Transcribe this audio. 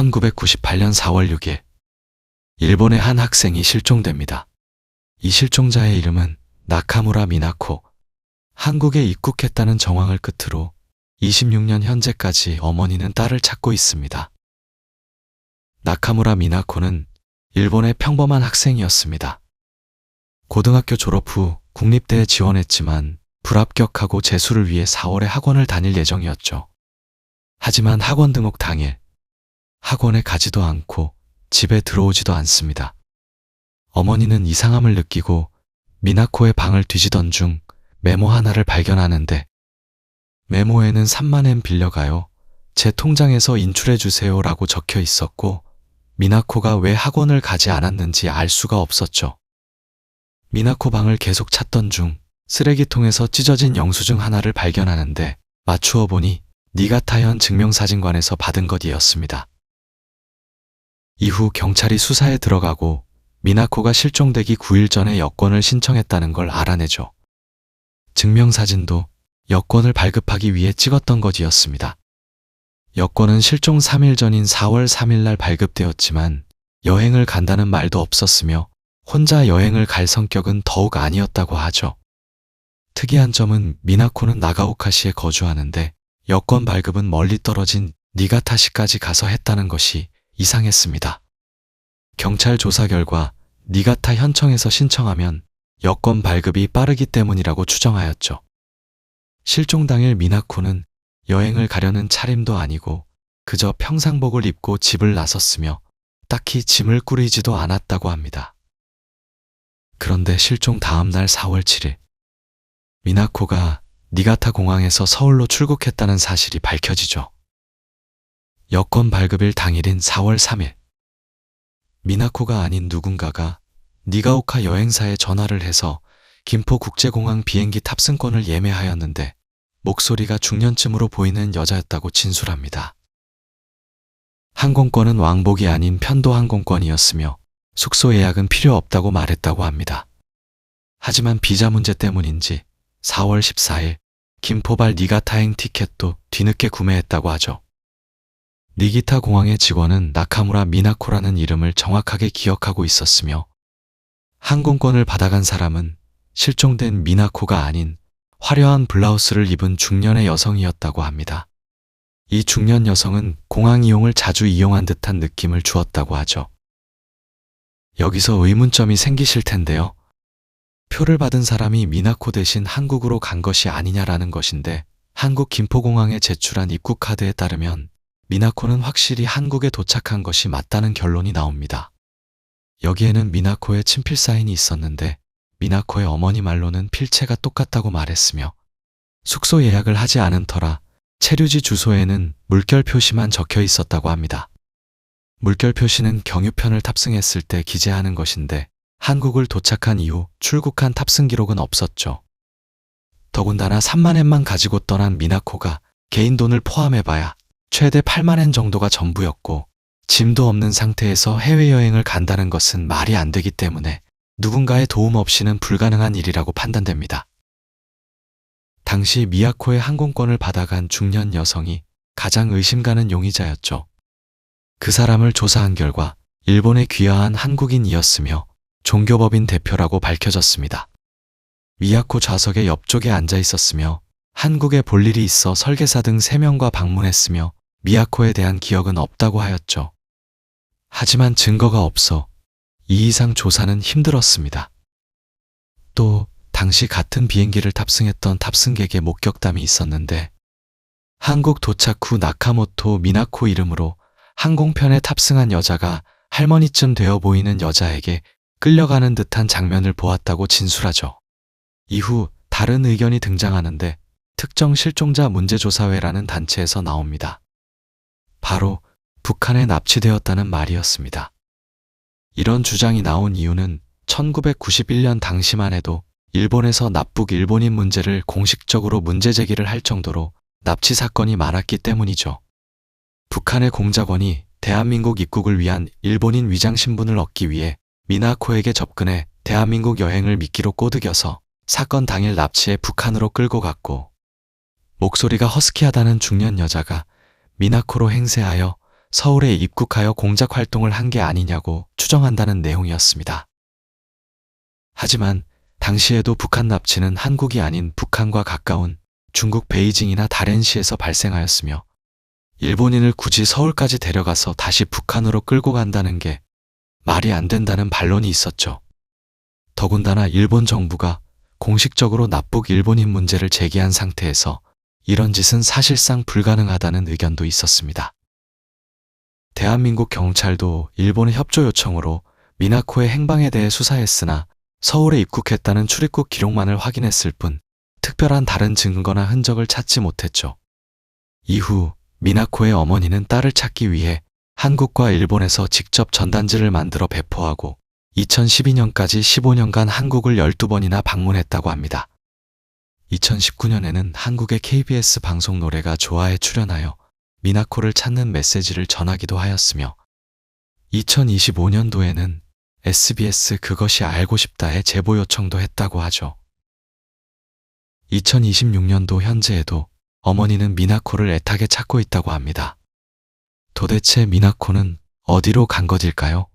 1998년 4월 6일 일본의 한 학생이 실종됩니다. 이 실종자의 이름은 나카무라 미나코. 한국에 입국했다는 정황을 끝으로 26년 현재까지 어머니는 딸을 찾고 있습니다. 나카무라 미나코는 일본의 평범한 학생이었습니다. 고등학교 졸업 후 국립대에 지원했지만 불합격하고 재수를 위해 4월에 학원을 다닐 예정이었죠. 하지만 학원 등록 당일 학원에 가지도 않고 집에 들어오지도 않습니다. 어머니는 이상함을 느끼고 미나코의 방을 뒤지던 중 메모 하나를 발견하는데 메모에는 3만엔 빌려가요. 제 통장에서 인출해 주세요 라고 적혀 있었고 미나코가 왜 학원을 가지 않았는지 알 수가 없었죠. 미나코 방을 계속 찾던 중 쓰레기통에서 찢어진 영수증 하나를 발견하는데 맞추어 보니 니가타현 증명사진관에서 받은 것이었습니다. 이후 경찰이 수사에 들어가고 미나코가 실종되기 9일 전에 여권을 신청했다는 걸 알아내죠. 증명사진도 여권을 발급하기 위해 찍었던 것이었습니다. 여권은 실종 3일 전인 4월 3일 날 발급되었지만 여행을 간다는 말도 없었으며 혼자 여행을 갈 성격은 더욱 아니었다고 하죠. 특이한 점은 미나코는 나가오카시에 거주하는데 여권 발급은 멀리 떨어진 니가타시까지 가서 했다는 것이 이상했습니다. 경찰 조사 결과 니가타 현청에서 신청하면 여권 발급이 빠르기 때문이라고 추정하였죠. 실종 당일 미나코는 여행을 가려는 차림도 아니고 그저 평상복을 입고 집을 나섰으며 딱히 짐을 꾸리지도 않았다고 합니다. 그런데 실종 다음 날 4월 7일 미나코가 니가타 공항에서 서울로 출국했다는 사실이 밝혀지죠. 여권 발급일 당일인 4월 3일 미나코가 아닌 누군가가 니가오카 여행사에 전화를 해서 김포국제공항 비행기 탑승권을 예매하였는데 목소리가 중년쯤으로 보이는 여자였다고 진술합니다. 항공권은 왕복이 아닌 편도 항공권이었으며 숙소 예약은 필요 없다고 말했다고 합니다. 하지만 비자 문제 때문인지 4월 14일 김포발 니가타행 티켓도 뒤늦게 구매했다고 하죠. 니기타 공항의 직원은 나카무라 미나코라는 이름을 정확하게 기억하고 있었으며 항공권을 받아간 사람은 실종된 미나코가 아닌 화려한 블라우스를 입은 중년의 여성이었다고 합니다. 이 중년 여성은 공항 이용을 자주 이용한 듯한 느낌을 주었다고 하죠. 여기서 의문점이 생기실 텐데요. 표를 받은 사람이 미나코 대신 한국으로 간 것이 아니냐라는 것인데 한국 김포공항에 제출한 입국 카드에 따르면 미나코는 확실히 한국에 도착한 것이 맞다는 결론이 나옵니다. 여기에는 미나코의 친필 사인이 있었는데 미나코의 어머니 말로는 필체가 똑같다고 말했으며 숙소 예약을 하지 않은 터라 체류지 주소에는 물결 표시만 적혀 있었다고 합니다. 물결 표시는 경유편을 탑승했을 때 기재하는 것인데 한국을 도착한 이후 출국한 탑승 기록은 없었죠. 더군다나 3만 엔만 가지고 떠난 미나코가 개인 돈을 포함해봐야 최대 8만엔 정도가 전부였고 짐도 없는 상태에서 해외여행을 간다는 것은 말이 안 되기 때문에 누군가의 도움 없이는 불가능한 일이라고 판단됩니다. 당시 미야코의 항공권을 받아간 중년 여성이 가장 의심가는 용의자였죠. 그 사람을 조사한 결과 일본에 귀화한 한국인이었으며 종교법인 대표라고 밝혀졌습니다. 미야코 좌석의 옆쪽에 앉아 있었으며 한국에 볼 일이 있어 설계사 등 3명과 방문했으며 미야코에 대한 기억은 없다고 하였죠. 하지만 증거가 없어 이 이상 조사는 힘들었습니다. 또 당시 같은 비행기를 탑승했던 탑승객의 목격담이 있었는데 한국 도착 후 나카모토 미나코 이름으로 항공편에 탑승한 여자가 할머니쯤 되어 보이는 여자에게 끌려가는 듯한 장면을 보았다고 진술하죠. 이후 다른 의견이 등장하는데 특정 실종자 문제조사회라는 단체에서 나옵니다. 바로 북한에 납치되었다는 말이었습니다. 이런 주장이 나온 이유는 1991년 당시만 해도 일본에서 납북 일본인 문제를 공식적으로 문제 제기를 할 정도로 납치 사건이 많았기 때문이죠. 북한의 공작원이 대한민국 입국을 위한 일본인 위장 신분을 얻기 위해 미나코에게 접근해 대한민국 여행을 미끼로 꼬드겨서 사건 당일 납치해 북한으로 끌고 갔고 목소리가 허스키하다는 중년 여자가 미나코로 행세하여 서울에 입국하여 공작 활동을 한 게 아니냐고 추정한다는 내용이었습니다. 하지만 당시에도 북한 납치는 한국이 아닌 북한과 가까운 중국 베이징이나 다롄시에서 발생하였으며 일본인을 굳이 서울까지 데려가서 다시 북한으로 끌고 간다는 게 말이 안 된다는 반론이 있었죠. 더군다나 일본 정부가 공식적으로 납북 일본인 문제를 제기한 상태에서 이런 짓은 사실상 불가능하다는 의견도 있었습니다. 대한민국 경찰도 일본의 협조 요청으로 미나코의 행방에 대해 수사했으나 서울에 입국했다는 출입국 기록만을 확인했을 뿐 특별한 다른 증거나 흔적을 찾지 못했죠. 이후 미나코의 어머니는 딸을 찾기 위해 한국과 일본에서 직접 전단지를 만들어 배포하고 2012년까지 15년간 한국을 12번이나 방문했다고 합니다. 2019년에는 한국의 KBS 방송 노래가 좋아에 출연하여 미나코를 찾는 메시지를 전하기도 하였으며 2025년도에는 SBS 그것이 알고 싶다에 제보 요청도 했다고 하죠. 2026년도 현재에도 어머니는 미나코를 애타게 찾고 있다고 합니다. 도대체 미나코는 어디로 간 것일까요?